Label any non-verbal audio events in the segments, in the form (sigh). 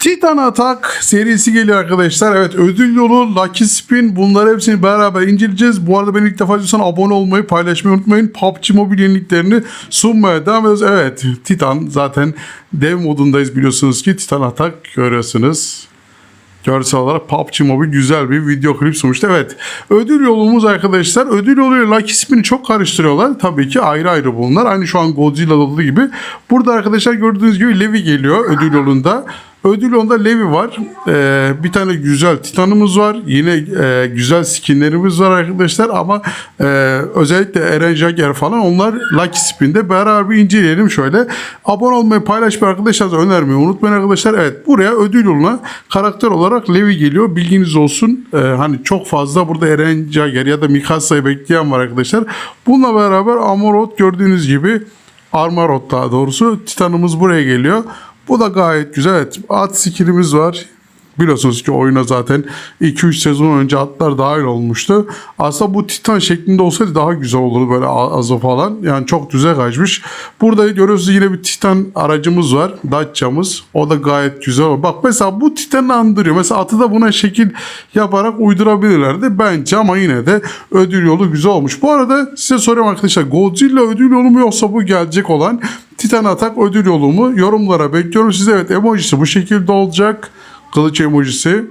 Titan Attack serisi geliyor arkadaşlar. Evet ödül yolu, Lucky Spin bunları hepsini beraber inceleyeceğiz. Bu arada beni ilk defa izliyorsan abone olmayı, paylaşmayı unutmayın. PUBG Mobile yeniliklerini sunmaya devam ediyoruz. Evet Titan zaten dev modundayız biliyorsunuz ki Titan Attack görüyorsunuz. Görsel olarak PUBG Mobile güzel bir video klip sunmuştu. Evet ödül yolumuz arkadaşlar. Ödül yoluyla Lucky Spin'i çok karıştırıyorlar. Tabii ki ayrı ayrı bunlar. Aynı şu an Godzilla'da olduğu gibi. Burada arkadaşlar gördüğünüz gibi Levi geliyor ödül yolunda. Ödül yolunda Levi var. Ee, bir tane güzel Titan'ımız var. Yine e, güzel skinlerimiz var arkadaşlar ama e, özellikle Eren Jager falan onlar Lucky Spin'de beraber bir inceleyelim şöyle. Abone olmayı paylaşmayı arkadaşlar önermeyi unutmayın arkadaşlar. Evet buraya ödül yoluna karakter olarak Levi geliyor. Bilginiz olsun. Ee, hani çok fazla burada Eren Jager ya da Mikasa'yı bekleyen var arkadaşlar. Bununla beraber Amorot gördüğünüz gibi Armarot daha doğrusu Titan'ımız buraya geliyor. Bu da gayet güzel. Evet, at skillimiz var. Biliyorsunuz ki oyuna zaten 2-3 sezon önce atlar dahil olmuştu. Aslında bu Titan şeklinde olsaydı daha güzel olurdu böyle azı falan. Yani çok güzel kaçmış. Burada görüyorsunuz yine bir Titan aracımız var. Dacia'mız. O da gayet güzel. Bak mesela bu Titan'ı andırıyor. Mesela atı da buna şekil yaparak uydurabilirlerdi bence ama yine de ödül yolu güzel olmuş. Bu arada size soruyorum arkadaşlar Godzilla ödül yolu mu yoksa bu gelecek olan Titan Atak ödül yolu mu? Yorumlara bekliyorum size. Evet emojisi bu şekilde olacak. Kılıç emojisi.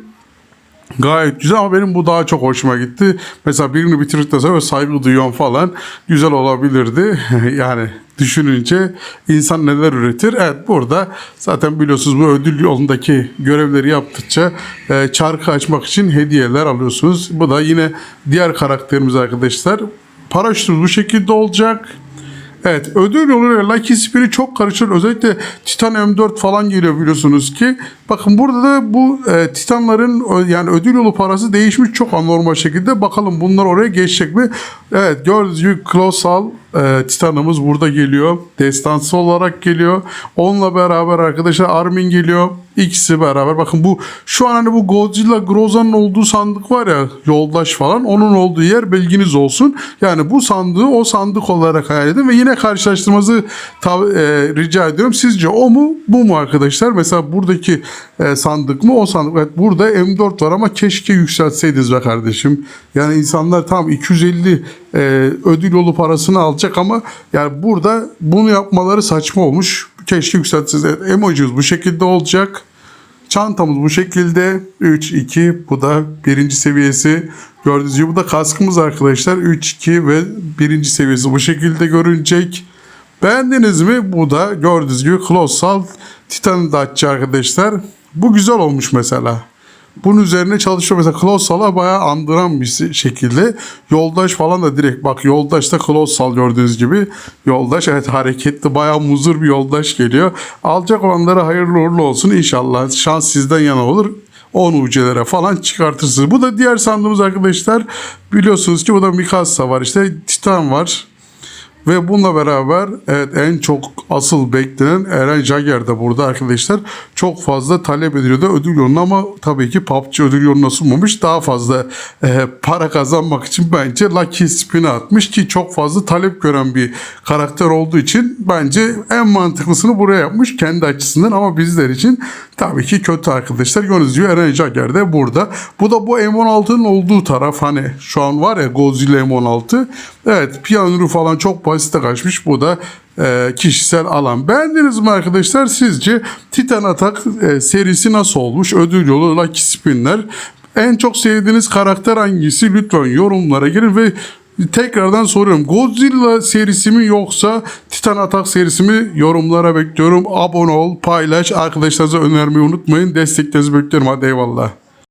Gayet güzel ama benim bu daha çok hoşuma gitti. Mesela birini bitirdikten sonra saygı duyuyorum falan. Güzel olabilirdi. (laughs) yani düşününce insan neler üretir. Evet burada zaten biliyorsunuz bu ödül yolundaki görevleri yaptıkça e, çarkı açmak için hediyeler alıyorsunuz. Bu da yine diğer karakterimiz arkadaşlar. Paraşütümüz bu şekilde olacak. Evet ödül yoluyla Lucky Spin'i çok karışır. Özellikle Titan M4 falan geliyor biliyorsunuz ki. Bakın burada da bu e, Titanların ö- yani ödül yolu parası değişmiş çok anormal şekilde. Bakalım bunlar oraya geçecek mi? Evet gördüğünüz gibi Colossal e, Titan'ımız burada geliyor. Destansı olarak geliyor. Onunla beraber arkadaşlar Armin geliyor. İkisi beraber. Bakın bu şu an hani bu Godzilla Groza'nın olduğu sandık var ya yoldaş falan. Onun olduğu yer bilginiz olsun. Yani bu sandığı o sandık olarak hayal edin ve yine karşılaştırmanızı e, rica ediyorum. Sizce o mu bu mu arkadaşlar? Mesela buradaki e, sandık mı o sandık? Evet burada M4 var ama keşke yükseltseydiniz be kardeşim. Yani insanlar tam 250 e, ödül yolu parasını alacak ama yani burada bunu yapmaları saçma olmuş. Keşke yükseltseniz. Evet, emojimiz bu şekilde olacak. Çantamız bu şekilde 3 2 bu da birinci seviyesi gördüğünüz gibi bu da kaskımız arkadaşlar 3 2 ve birinci seviyesi bu şekilde görünecek. Beğendiniz mi? Bu da gördüğünüz gibi Colossal Titan Dacia arkadaşlar. Bu güzel olmuş mesela. Bunun üzerine çalışıyor. Mesela Colossal'a bayağı andıran bir şekilde. Yoldaş falan da direkt bak yoldaş da Colossal gördüğünüz gibi. Yoldaş evet hareketli bayağı muzur bir yoldaş geliyor. Alacak olanlara hayırlı uğurlu olsun inşallah. Şans sizden yana olur. 10 ucelere falan çıkartırsınız. Bu da diğer sandığımız arkadaşlar. Biliyorsunuz ki bu da Mikasa var işte Titan var. Ve bununla beraber evet en çok asıl beklenen Eren Jager de burada arkadaşlar. Çok fazla talep ediliyordu ödül yoluna ama tabii ki PUBG ödül yoluna sunmamış. Daha fazla e, para kazanmak için bence Lucky Spin'e atmış ki çok fazla talep gören bir karakter olduğu için bence en mantıklısını buraya yapmış kendi açısından ama bizler için tabii ki kötü arkadaşlar. Gördüğünüz gibi Eren Jager de burada. Bu da bu M16'nın olduğu taraf hani şu an var ya Godzilla M16. Evet piyanuru falan çok basite kaçmış. Bu da e, kişisel alan. Beğendiniz mi arkadaşlar? Sizce Titan Attack e, serisi nasıl olmuş? Ödül yolu Lucky Spin'ler. En çok sevdiğiniz karakter hangisi? Lütfen yorumlara girin ve tekrardan soruyorum. Godzilla serisi mi yoksa Titan Attack serisi mi? Yorumlara bekliyorum. Abone ol, paylaş, arkadaşlarınıza önermeyi unutmayın. Desteklerinizi bekliyorum. Hadi eyvallah.